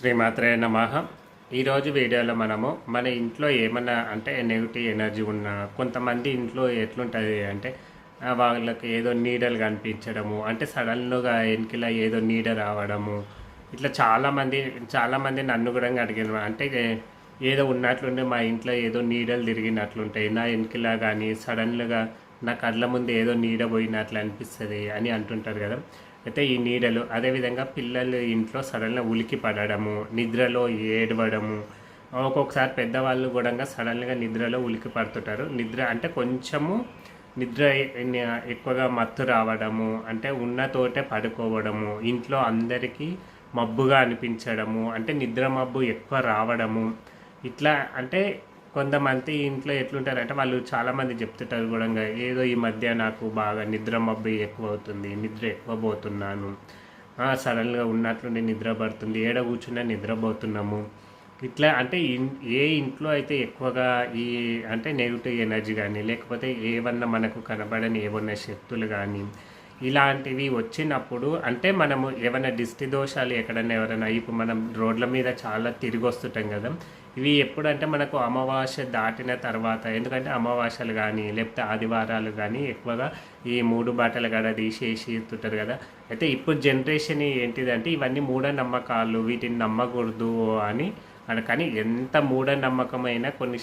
శ్రీమాత్రే నమ. ఈరోజు వీడియోలో మనము మన ఇంట్లో ఏమన్నా అంటే నెగిటివ్ ఎనర్జీ ఉన్న కొంతమంది ఇంట్లో ఎట్లుంటుంది అంటే వాళ్ళకి ఏదో నీడలు కనిపించడము అంటే సడన్గా వెనకల ఏదో నీడ రావడము. ఇట్లా చాలామంది చాలామంది నన్ను కూడా అడిగారు అంటే ఏదో ఉన్నట్లుండే మా ఇంట్లో ఏదో నీడలు తిరిగినట్లుంటాయి నా వెనకల కానీ సడన్గా నా కళ్ళ ముందు ఏదో నీడ పోయినట్లు అనిపిస్తుంది అని అంటుంటారు కదా. అయితే ఈ నీడలు అదేవిధంగా పిల్లలు ఇంట్లో సడన్గా ఉలికి పడడము నిద్రలో ఏడవడము ఒక్కొక్కసారి పెద్దవాళ్ళు కూడా సడన్గా నిద్రలో ఉలికి పడుతుంటారు. నిద్ర అంటే కొంచెము నిద్ర ఎక్కువగా మత్తు రావడము అంటే ఉన్న తోటే పడుకోవడము ఇంట్లో అందరికీ మబ్బుగా అనిపించడము అంటే నిద్ర మబ్బు ఎక్కువ రావడము ఇట్లా అంటే కొంతమంది ఇంట్లో ఎట్లుంటారంటే వాళ్ళు చాలామంది చెప్తుంటారు కూడా ఏదో ఈ మధ్య నాకు బాగా నిద్ర మబ్బి ఎక్కువ అవుతుంది నిద్ర ఎక్కువ పోతున్నాను. సడన్గా ఉన్నట్లుండి నిద్ర పడుతుంది ఏడ కూర్చున్నా నిద్రపోతున్నాము ఇట్లా అంటే ఏ ఇంట్లో అయితే ఎక్కువగా ఈ అంటే నెగిటివ్ ఎనర్జీ కానీ లేకపోతే ఏమన్నా మనకు కనబడని ఏమన్నా శక్తులు కానీ ఇలాంటివి వచ్చినప్పుడు అంటే మనము ఏమైనా దిష్టి దోషాలు ఎక్కడన్నా ఎవరైనా ఇప్పుడు మనం రోడ్ల మీద చాలా తిరిగి వస్తుంటాం కదా ఇవి ఎప్పుడంటే మనకు అమావాస్య దాటిన తర్వాత ఎందుకంటే అమావాస్యలు కానీ లేకపోతే ఆదివారాలు కానీ ఎక్కువగా ఈ మూడు బాటలు కదా తీసేసి ఎత్తుంటారు కదా. అయితే ఇప్పుడు జనరేషన్ ఏంటిదంటే ఇవన్నీ మూఢనమ్మకాలు వీటిని నమ్మకూడదు అని అని కానీ ఎంత మూఢనమ్మకమైనా కొన్ని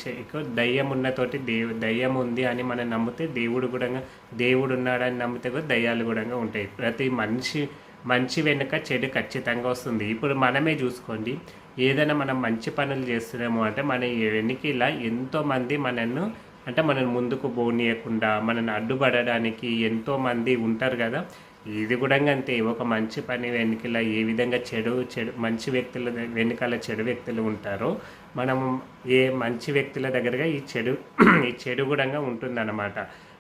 దయ్యం ఉన్నతోటి దేవు దయ్యం ఉంది అని మనం నమ్మితే దేవుడు కూడా దేవుడు ఉన్నాడని నమ్మితే కూడా దయ్యాలు కూడా ఉంటాయి. ప్రతి మనిషి మంచి వెనుక చెడు ఖచ్చితంగా వస్తుంది. ఇప్పుడు మనమే చూసుకోండి. ఏదైనా మనం మంచి పనులు చేస్తున్నాము అంటే మన వెనుకలా ఎంతోమంది మనను అంటే మనల్ని ముందుకు పోనీయకుండా మనల్ని అడ్డుపడడానికి ఎంతోమంది ఉంటారు కదా. ఇది కూడా అంతే. ఒక మంచి పని వెనుకల ఏ విధంగా చెడు చెడు మంచి వ్యక్తుల వెనుకల చెడు వ్యక్తులు ఉంటారో మనం ఏ మంచి వ్యక్తుల దగ్గరగా ఈ చెడు ఈ చెడు కూడా ఉంటుందన్నమాట.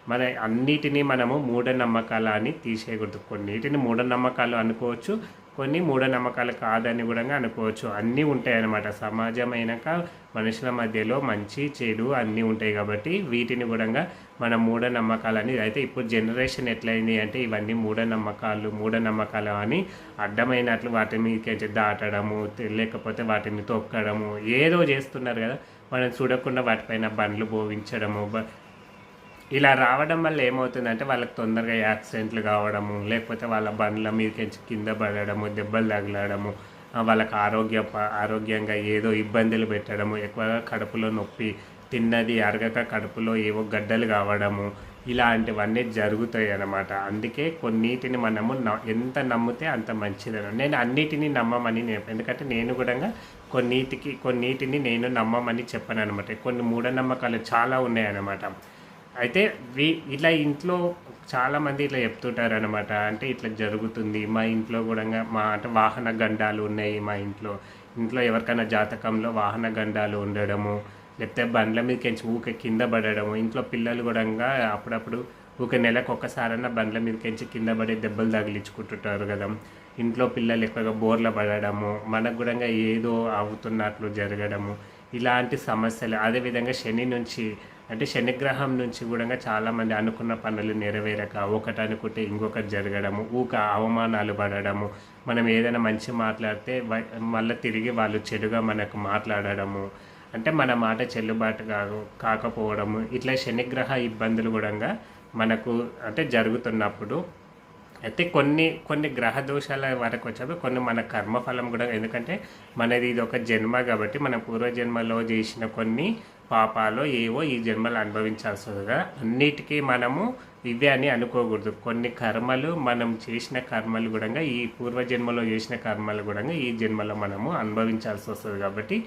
మన అన్నిటినీ మనము మూఢనమ్మకాలు అని తీసేయకూడదు. కొన్నిటిని మూఢనమ్మకాలు అనుకోవచ్చు కొన్ని మూఢనమ్మకాలు కాదని కూడా అనుకోవచ్చు. అన్నీ ఉంటాయి అన్నమాట సమాజం అయినాక మనుషుల మధ్యలో మంచి చెడు అన్నీ ఉంటాయి కాబట్టి వీటిని కూడా మన మూఢనమ్మకాలు అని అయితే ఇప్పుడు జనరేషన్ ఎట్లయింది అంటే ఇవన్నీ మూఢనమ్మకాలు మూఢనమ్మకాలు అని అడ్డమైనట్లు వాటి మీదకి దాటడము లేకపోతే వాటిని తొక్కడము ఏదో చేస్తున్నారు కదా. మనం చూడకుండా వాటిపైన బండ్లు పోవించడము ఇలా రావడం వల్ల ఏమవుతుందంటే వాళ్ళకి తొందరగా యాక్సిడెంట్లు కావడము లేకపోతే వాళ్ళ బండ్ల మీదకించి కింద పడడము దెబ్బలు తగలడము వాళ్ళకి ఆరోగ్య ఆరోగ్యంగా ఏదో ఇబ్బందులు పెట్టడము ఎక్కువగా కడుపులో నొప్పి తిన్నది అరగక కడుపులో ఏవో గడ్డలు కావడము ఇలాంటివన్నీ జరుగుతాయి అన్నమాట. అందుకే కొన్నిటిని మనము న- ఎంత నమ్మితే అంత మంచిదని. నేను అన్నిటిని నమ్మమని నేను ఎందుకంటే నేను కూడా కొన్నిటికి కొన్నిటిని నేను నమ్మమని చెప్పాను అనమాట కొన్ని మూఢనమ్మకాలు చాలా ఉన్నాయన్నమాట. అయితే వీ ఇలా ఇంట్లో చాలామంది ఇట్లా చెప్తుంటారు అనమాట అంటే ఇట్లా జరుగుతుంది మా ఇంట్లో కూడా మా అంటే వాహన గండాలు ఉన్నాయి మా ఇంట్లో. ఇంట్లో ఎవరికైనా జాతకంలో వాహన గండాలు ఉండడము లేకపోతే బండ్ల మీదకి ఊకే కింద పడడము ఇంట్లో పిల్లలు కూడా అప్పుడప్పుడు ఊకే నెలకు ఒక్కసారన్నా బండ్ల మీదకి కింద పడి దెబ్బలు తగిలించుకుంటుంటారు కదా. ఇంట్లో పిల్లలు ఎక్కువగా బోర్ల పడడము మనకు కూడా ఏదో అవుతున్నట్లు జరగడము ఇలాంటి సమస్యలు. అదేవిధంగా శని నుంచి అంటే శనిగ్రహం నుంచి కూడా చాలామంది అనుకున్న పనులు నెరవేరక ఒకటి అనుకుంటే ఇంకొకటి జరగడము ఊక అవమానాలు పడడము మనం ఏదైనా మంచి మాట్లాడితే మళ్ళీ తిరిగి వాళ్ళు చెడుగా మనకు మాట్లాడడము అంటే మన మాట చెల్లుబాటు కాదు కాకపోవడము ఇట్లా శనిగ్రహ ఇబ్బందులు కూడా మనకు అంటే జరుగుతున్నప్పుడు అయితే కొన్ని కొన్ని గ్రహ దోషాల వరకు వచ్చేప్పుడు కొన్ని మన కర్మఫలం కూడా ఎందుకంటే మనది ఇది ఒక జన్మ కాబట్టి మన పూర్వజన్మలో చేసిన కొన్ని పాపాలు ఏవో ఈ జన్మలో అనుభవించాల్సి అన్నిటికీ మనము ఇవే అని అనుకోకూడదు. కొన్ని కర్మలు మనం చేసిన కర్మలు కూడా ఈ పూర్వజన్మలో చేసిన కర్మలు కూడా ఈ జన్మలో మనము అనుభవించాల్సి వస్తుంది కాబట్టి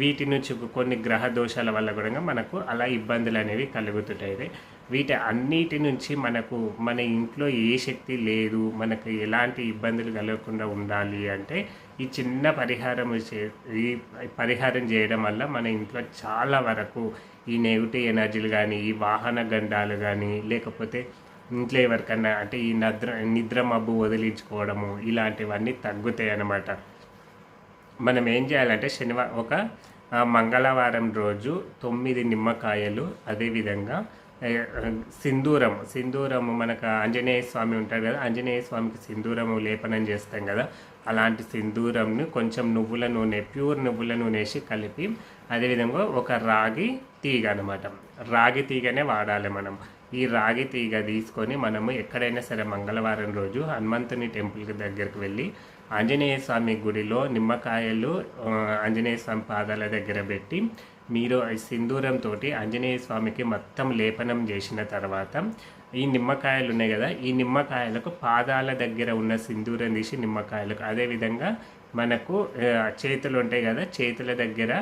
వీటి నుంచి కొన్ని గ్రహ దోషాల వల్ల కూడా మనకు అలా ఇబ్బందులు అనేవి కలుగుతుంటాయి. వీటి అన్నిటి నుంచి మనకు మన ఇంట్లో ఏ శక్తి లేదు మనకు ఎలాంటి ఇబ్బందులు కలగకుండా ఉండాలి అంటే ఈ చిన్న పరిహారం చే- ఈ పరిహారం చేయడం వల్ల మన ఇంట్లో చాలా వరకు ఈ నెగిటివ్ ఎనర్జీలు కానీ ఈ వాహన గండాలు కానీ లేకపోతే ఇంట్లో ఎవరికన్నా అంటే ఈ నిద్ర నిద్ర మబ్బు వదిలించుకోవడము ఇలాంటివన్నీ తగ్గుతాయి అన్నమాట. మనం ఏం చేయాలంటే శనివారం ఒక మంగళవారం రోజు తొమ్మిది నిమ్మకాయలు అదేవిధంగా సింధూరం. సింధూరం మనకు ఆంజనేయ స్వామి ఉంటాడు కదా ఆంజనేయ స్వామికి సింధూరము లేపనం చేస్తాం కదా. అలాంటి సింధూరంని కొంచెం నువ్వుల నూనె ప్యూర్ నువ్వుల నూనె వేసి కలిపి అదేవిధంగా ఒక రాగి తీగ అనమాట రాగి తీగనే వాడాలి మనం. ఈ రాగి తీగ తీసుకొని మనము ఎక్కడైనా సరే మంగళవారం రోజు హనుమంతుని టెంపుల్కి దగ్గరికి వెళ్ళి ఆంజనేయ స్వామి గుడిలో నిమ్మకాయలు ఆంజనేయ స్వామి పాదాల దగ్గర పెట్టి మీరు సింధూరంతో ఆంజనేయ స్వామికి మొత్తం లేపనం చేసిన తర్వాత ఈ నిమ్మకాయలు ఉన్నాయి కదా ఈ నిమ్మకాయలకు పాదాల దగ్గర ఉన్న సింధూరం తీసి నిమ్మకాయలకు. అదేవిధంగా మనకు చేతులు ఉంటాయి కదా చేతుల దగ్గర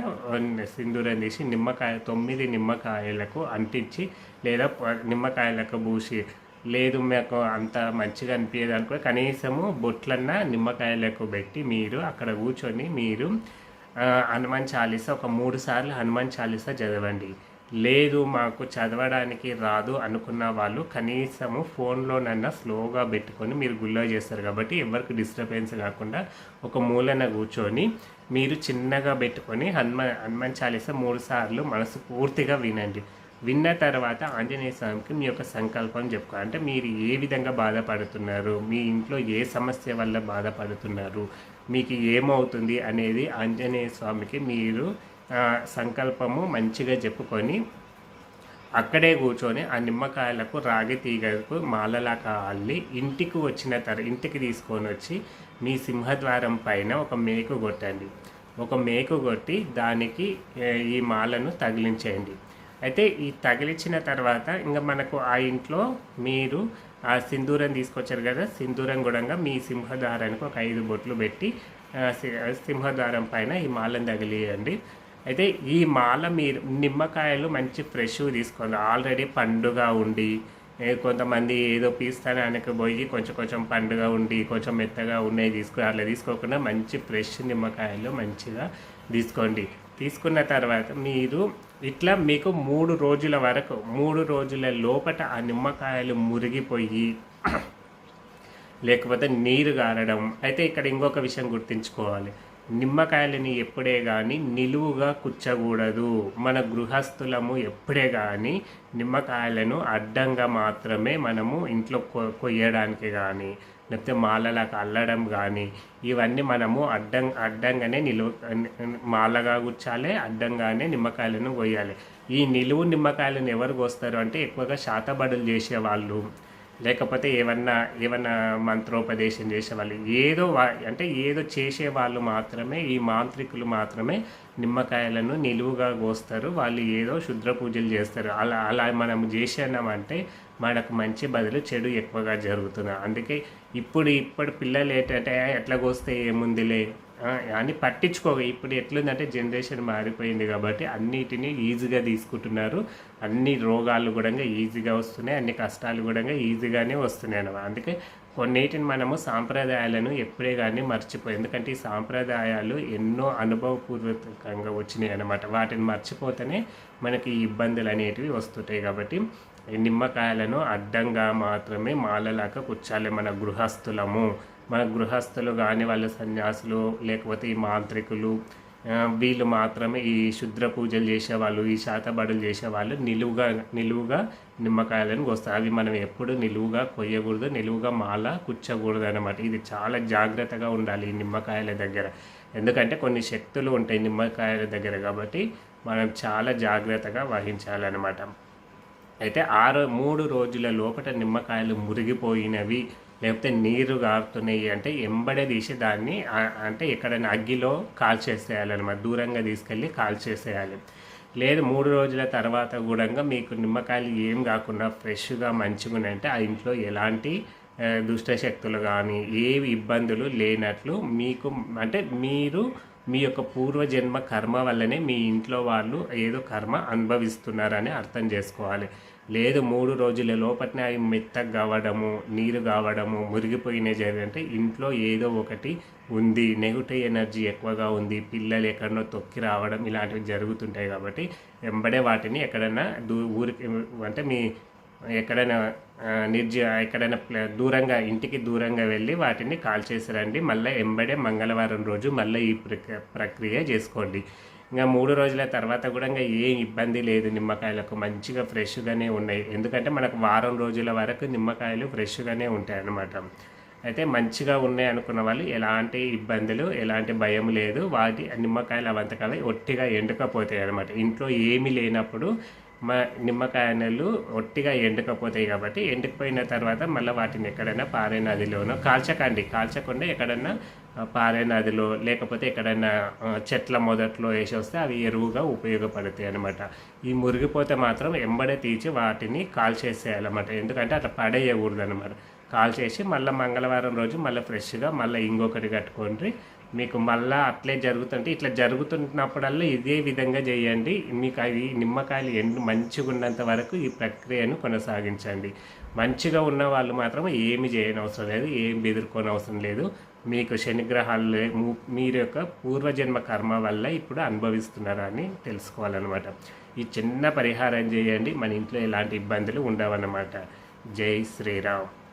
సింధూరం తీసి నిమ్మకాయ తొమ్మిది నిమ్మకాయలకు అంటించి లేదా నిమ్మకాయలకు పూసి లేదు మాకు అంత మంచిగా అనిపించేది అనుకో కనీసము బొట్లన్నా నిమ్మకాయలకు పెట్టి మీరు అక్కడ కూర్చొని మీరు హనుమాన్ చాలీసా ఒక మూడు సార్లు హనుమాన్ చాలీసా చదవండి. లేదు మాకు చదవడానికి రాదు అనుకున్న వాళ్ళు కనీసము ఫోన్లోనన్నా స్లోగా పెట్టుకొని మీరు గుల్లో చేస్తారు కాబట్టి ఎవరికి డిస్టర్బెన్స్ కాకుండా ఒక మూలన కూర్చొని మీరు చిన్నగా పెట్టుకొని హనుమ హనుమాన్ చాలీసా మూడు సార్లు మనసు పూర్తిగా వినండి. విన్న తర్వాత ఆంజనేయ స్వామికి మీ యొక్క సంకల్పం చెప్పుకో అంటే మీరు ఏ విధంగా బాధపడుతున్నారు? మీ ఇంట్లో ఏ సమస్య వల్ల బాధపడుతున్నారు? మీకు ఏమవుతుంది అనేది ఆంజనేయ స్వామికి మీరు సంకల్పము మంచిగా చెప్పుకొని అక్కడే కూర్చొని ఆ నిమ్మకాయలకు రాగి తీగలకు మాలలాగా అల్లి ఇంటికి వచ్చిన తర ఇంటికి తీసుకొని వచ్చి మీ సింహద్వారం పైన ఒక మేకు కొట్టండి. ఒక మేకు కొట్టి దానికి ఈ మాలను తగిలించేయండి. అయితే ఈ తగిలించిన తర్వాత ఇంకా మనకు ఆ ఇంట్లో మీరు ఆ సింధూరం తీసుకొచ్చారు కదా సింధూరం కూడా మీ సింహద్వారానికి ఒక ఐదు బొట్లు పెట్టి సింహద్వారం పైన ఈ మాలను తగిలియండి. అయితే ఈ మాల మీరు నిమ్మకాయలు మంచి ఫ్రెష్ తీసుకోండి. ఆల్రెడీ పండుగ ఉండి కొంతమంది ఏదో పీస్తానానికి పోయి కొంచెం కొంచెం పండుగ ఉండి కొంచెం మెత్తగా ఉన్నాయి తీసుకో అట్లా తీసుకోకుండా మంచి ఫ్రెష్ నిమ్మకాయలు మంచిగా తీసుకోండి. తీసుకున్న తర్వాత మీరు ఇట్లా మీకు మూడు రోజుల వరకు మూడు రోజుల లోపట ఆ నిమ్మకాయలు మురిగిపోయి లేకపోతే నీరు గారడం. అయితే ఇక్కడ ఇంకొక విషయం గుర్తుంచుకోవాలి. నిమ్మకాయలని ఎప్పుడే కానీ నిలువుగా కుచ్చకూడదు. మన గృహస్థులము ఎప్పుడే కానీ నిమ్మకాయలను అడ్డంగా మాత్రమే మనము ఇంట్లో కొయ్యడానికి కానీ లేకపోతే మాలలకు అల్లడం కానీ ఇవన్నీ మనము అడ్డం అడ్డంగానే నిలువ మాలగా కూర్చాలి అడ్డంగానే నిమ్మకాయలను కొయ్యాలి ఈ నిలువు నిమ్మకాయలను ఎవరు కోస్తారు అంటే ఎక్కువగా శాతబడులు చేసేవాళ్ళు. లేకపోతే ఏమన్నా ఏమన్నా మంత్రోపదేశం చేసేవాళ్ళు. ఏదో వా- అంటే ఏదో చేసే వాళ్ళు మాత్రమే ఈ మాంత్రికులు మాత్రమే నిమ్మకాయలను నిలువుగా కోస్తారు. వాళ్ళు ఏదో శుద్ర పూజలు చేస్తారు. అలా అలా మనం చేసామంటే మనకు మంచి బదులు చెడు ఎక్కువగా జరుగుతుంది. అందుకే ఇప్పుడు ఇప్పుడు పిల్లలు ఏంటంటే ఎట్లా కోస్తే ఏముందిలే? అని పట్టించుకో ఇప్పుడు ఎట్లుందంటే జనరేషన్ మారిపోయింది కాబట్టి అన్నిటినీ ఈజీగా తీసుకుంటున్నారు. అన్ని రోగాలు కూడా ఈజీగా వస్తున్నాయి. అన్ని కష్టాలు కూడా ఈజీగానే వస్తున్నాయి అన్నమాట. అందుకే కొన్నిటిని మనము సాంప్రదాయాలను ఎప్పుడే కానీ మర్చిపోయి ఎందుకంటే ఈ సాంప్రదాయాలు ఎన్నో అనుభవపూర్వకంగా వచ్చినాయి అన్నమాట. వాటిని మర్చిపోతేనే మనకి ఈ ఇబ్బందులు అనేటివి వస్తుంటాయి కాబట్టి ఈ నిమ్మకాయలను అడ్డంగా మాత్రమే మాలలాగా కూర్చాలి మన గృహస్థులము. మన గృహస్థులు కానీ వాళ్ళ సన్యాసులు లేకపోతే ఈ మాంత్రికులు వీళ్ళు మాత్రమే ఈ శుద్ర పూజలు చేసేవాళ్ళు ఈ శాతబడులు చేసేవాళ్ళు నిలువుగా నిలువుగా నిమ్మకాయలను కోస్తారు. అవి మనం ఎప్పుడు నిలువుగా కొయ్యకూడదు నిలువుగా మాల కూర్చోకూడదు అనమాట ఇది చాలా జాగ్రత్తగా ఉండాలి ఈ నిమ్మకాయల దగ్గర. ఎందుకంటే కొన్ని శక్తులు ఉంటాయి నిమ్మకాయల దగ్గర కాబట్టి మనం చాలా జాగ్రత్తగా వహించాలన్నమాట. అయితే ఆరు మూడు రోజుల లోపల నిమ్మకాయలు మురిగిపోయినవి లేకపోతే నీరు కారుతున్నాయి అంటే ఎంబడే తీసి దాన్ని అంటే ఎక్కడైనా అగ్గిలో కాల్చేసేయాలన్నమాట దూరంగా తీసుకెళ్ళి కాల్చేసేయాలి లేదు మూడు రోజుల తర్వాత కూడా మీకు నిమ్మకాయలు ఏం కాకుండా ఫ్రెష్గా మంచిగా ఉన్నాయంటే ఆ ఇంట్లో ఎలాంటి దుష్ట శక్తులు కానీ ఏ ఇబ్బందులు లేనట్లు మీకు అంటే మీరు మీ యొక్క పూర్వజన్మ కర్మ వల్లనే మీ ఇంట్లో వాళ్ళు ఏదో కర్మ అనుభవిస్తున్నారని అర్థం చేసుకోవాలి. లేదు మూడు రోజుల లోపలనే అవి మెత్తగా కావడము నీరు కావడము మురిగిపోయినాయి జరిగితే ఇంట్లో ఏదో ఒకటి ఉంది నెగిటివ్ ఎనర్జీ ఎక్కువగా ఉంది పిల్లలు ఎక్కడనో తొక్కి రావడం ఇలాంటివి జరుగుతుంటాయి కాబట్టి వెంబడే వాటిని ఎక్కడైనా దూ ఊరికి అంటే మీ ఎక్కడైనా నిర్జీ ఎక్కడైనా ప్ల- దూరంగా ఇంటికి దూరంగా వెళ్ళి వాటిని కాల్ చేసి రండి మళ్ళీ ఎంబడే మంగళవారం రోజు మళ్ళీ ఈ ప్రక్రియ ప్రక్రియ చేసుకోండి. ఇంకా మూడు రోజుల తర్వాత కూడా ఇంకా ఏం ఇబ్బంది లేదు. నిమ్మకాయలకు మంచిగా ఫ్రెష్గానే ఉన్నాయి. ఎందుకంటే మనకు వారం రోజుల వరకు నిమ్మకాయలు ఫ్రెష్గానే ఉంటాయి అన్నమాట అయితే మంచిగా ఉన్నాయి అనుకున్న వాళ్ళు ఎలాంటి ఇబ్బందులు ఎలాంటి భయం లేదు. వాటి నిమ్మకాయలు అవంతకాలు ఒట్టిగా ఎండకపోతాయి అనమాట ఇంట్లో ఏమీ లేనప్పుడు మా నిమ్మకాయలు ఒట్టిగా ఎండకపోతాయి కాబట్టి ఎండిపోయిన తర్వాత మళ్ళీ వాటిని ఎక్కడైనా పారే నదిలోనో కాల్చకండి. కాల్చకుండా ఎక్కడైనా పారే నదిలో లేకపోతే ఎక్కడైనా చెట్ల మొదట్లో వేసి వస్తే అవి ఎరువుగా ఉపయోగపడతాయి అనమాట ఈ మురిగిపోతే మాత్రం ఎంబడే తీసి వాటిని కాల్చేసేయాలన్నమాట. ఎందుకంటే అట్లా పడేయకూడదు అనమాట కాల్ చేసి మళ్ళీ మంగళవారం రోజు మళ్ళీ ఫ్రెష్గా మళ్ళీ ఇంకొకటి కట్టుకొని మీకు మళ్ళీ అట్లే జరుగుతుంటే ఇట్లా జరుగుతున్నప్పుడల్లా ఇదే విధంగా చేయండి. మీకు అవి నిమ్మకాయలు ఎండు మంచిగా ఉన్నంత వరకు ఈ ప్రక్రియను కొనసాగించండి. మంచిగా ఉన్న వాళ్ళు మాత్రం ఏమి చేయని అవసరం లేదు ఏం బెదుర్కొని అవసరం లేదు. మీకు శనిగ్రహాలు మీరు యొక్క పూర్వజన్మ కర్మ వల్ల ఇప్పుడు అనుభవిస్తున్నారని తెలుసుకోవాలన్నమాట. ఈ చిన్న పరిహారం చేయండి. మన ఇంట్లో ఎలాంటి ఇబ్బందులు ఉండవన్నమాట. జై శ్రీరామ్.